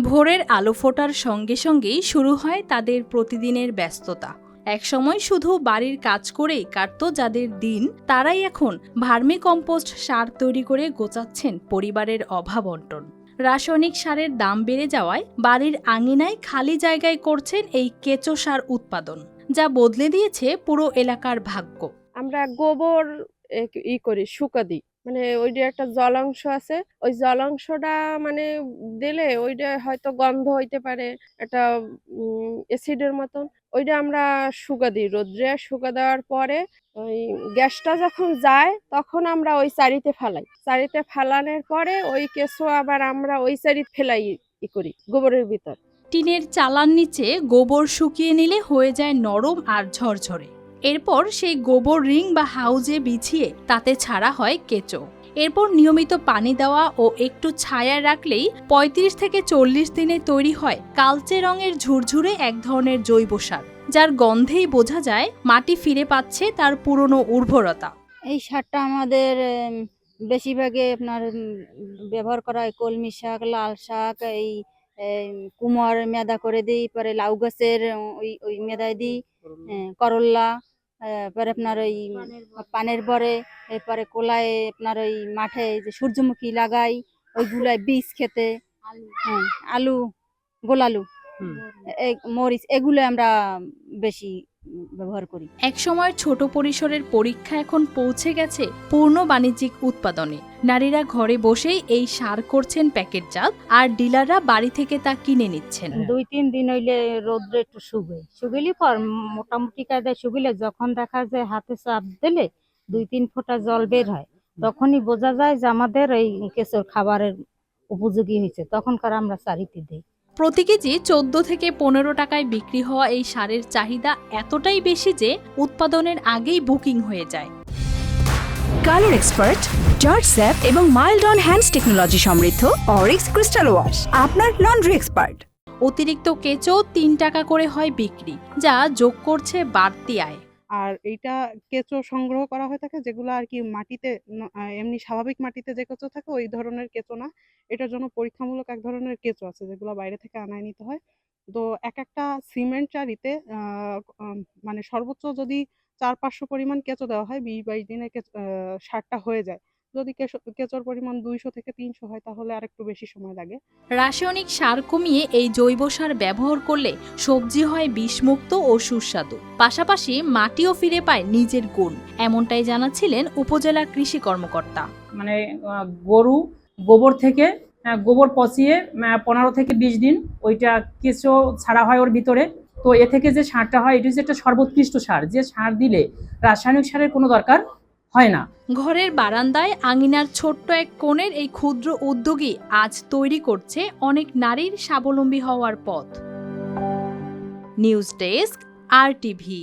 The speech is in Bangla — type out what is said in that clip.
ভোরের আলো ফোটার সঙ্গে সঙ্গেই শুরু হয় তাদের প্রতিদিনের ব্যস্ততা। একসময় শুধু বাড়ির কাজ করেই কাটত যাদের দিন, তারাই এখন ভার্মি কম্পোস্ট সার তৈরি করে গোচাচ্ছেন পরিবারের অভাব বন্টন রাসায়নিক সারের দাম বেড়ে যাওয়ায় বাড়ির আঙিনায় খালি জায়গায় করছেন এই কেঁচো সার উৎপাদন, যা বদলে দিয়েছে পুরো এলাকার ভাগ্য। আমরা গোবর ই করি, শুকা দিই। মানে ওইটা একটা জলাংশ আছে, ওই জলাংশটা মানে দিলে ওইটা হয়তো গন্ধ হইতে পারে, একটা অ্যাসিডের মতন। ওইটা আমরা শুকা দিই রোদ্রে, শুকা দেওয়ার পরে ওই গ্যাসটা যখন যায় তখন আমরা ওই চারিতে ফালাই। চারিতে ফালানোর পরে ওই কেঁচো আবার আমরা ওই চারি ফেলাই ই করি গোবরের ভিতর। টিনের চালার নিচে গোবর শুকিয়ে নিলে হয়ে যায় নরম আর ঝরঝরে। এরপর সেই গোবর রিং বা হাউজে বিছিয়ে তাতে ছাড়া হয় কেঁচো। এরপর নিয়মিত পানি দেওয়া ও একটু ছায়া রাখলেই ৩৫ থেকে চল্লিশ দিনে তৈরি হয় কালচে রঙের ঝুরঝুরে এক ধরনের জৈব সার যার গন্ধেই বোঝা যায় মাটি ফিরে পাচ্ছে তার পুরনো উর্বরতা। এই সারটা আমাদের বেশিরভাগে আপনার ব্যবহার করা হয় কলমি শাক লাল শাক এই কুমড় মেদা করে দিই পরে লাউ গাছের ওই ওই মেদায় দিই হ্যাঁ, করল্লা আহ, পরে আপনার ওই পানের বরে এরপরে কোলায় আপনার ওই মাঠে যে সূর্যমুখী লাগাই ওইগুলাই বীজ খেতে হ্যাঁ আলু গোলালু এই মরিচ এগুলো আমরা বেশি ব্যবহার করি। একসময়ের ছোট পরিসরের পরীক্ষা এখন পৌঁছে গেছে পূর্ণ বাণিজ্যিক উৎপাদনে। নারীরা ঘরে বসেই এই সার করছেন প্যাকেট প্যাকেটজাত আর ডিলাররা বাড়ি থেকে তা কিনে নিচ্ছেন। দুই তিন দিন হইলে রোদ্রে একটু শুবে। শুকিলি পর মোটামুটি কায়দায় শুকিলে যখন দেখা যায় হাতে চাপ দিলে দুই তিন ফোঁটা জল বের হয়। তখনই বোঝা যায় যে আমাদের এই কেঁচোর খাবারের উপযোগী হয়েছে। তখনকার আমরা চারিতে দিই। প্রতি কেজি চোদ্দ থেকে পনেরো টাকায় বিক্রি হওয়া এই সারের চাহিদা এতটাই বেশি যে উৎপাদনের আগেই বুকিং হয়ে যায়। কালার এক্সপার্ট জর্জ স্যাপ এবং মাইল্ড অন হ্যান্ডস টেকনোলজি সমৃদ্ধ অরিক্স ক্রিস্টাল ওয়াশ আপনার লন্ড্রি এক্সপার্ট। অতিরিক্ত কেঁচো তিন টাকা করে হয় বিক্রি যা যোগ করছে বাড়তি আয়। আর এইটা কেঁচো সংগ্রহ করা হয়ে থাকে যেগুলো আর কি মাটিতে এমনি স্বাভাবিক মাটিতে যে কেঁচো থাকে ওই ধরনের কেঁচো না। এটার জন্য পরীক্ষামূলক এক ধরনের কেঁচো আছে যেগুলো বাইরে থেকে আনায় নিতে হয়। তো এক একটা সিমেন্ট চারিতে মানে সর্বোচ্চ যদি চার পাঁচশো পরিমাণ কেঁচো দেওয়া হয় বিশ বাইশ দিনে সারটা হয়ে যায়। যদি কেঁচো- কেঁচোর পরিমাণ দুইশো থেকে তিনশো হয় তাহলে আর একটু বেশি সময় লাগে। রাসায়নিক সার কমিয়ে এই জৈব সার ব্যবহার করলে সবজি হয় বিষমুক্ত ও সুস্বাদু। পাশাপাশি মাটিও ফিরে পায় নিজের গুণ এমনটাই জানাচ্ছিলেন উপজেলা কৃষি কর্মকর্তা। মানে গরু গোবর থেকে গোবর পচিয়ে পনেরো থেকে বিশ দিন ওইটা কেঁচো ছাড়া হয় ওর ভিতরে। তো এ থেকে যে সারটা হয়, এটি হচ্ছে একটা সর্বোৎকৃষ্ট সার। যে সার দিলে রাসায়নিক সারের কোনো দরকার হয় না। ঘরের বারান্দায় আঙিনার ছোট্ট এক কোণের এই ক্ষুদ্র উদ্যোগই আজ তৈরি করছে অনেক নারীর স্বাবলম্বী হওয়ার পথ। News desk, R TV.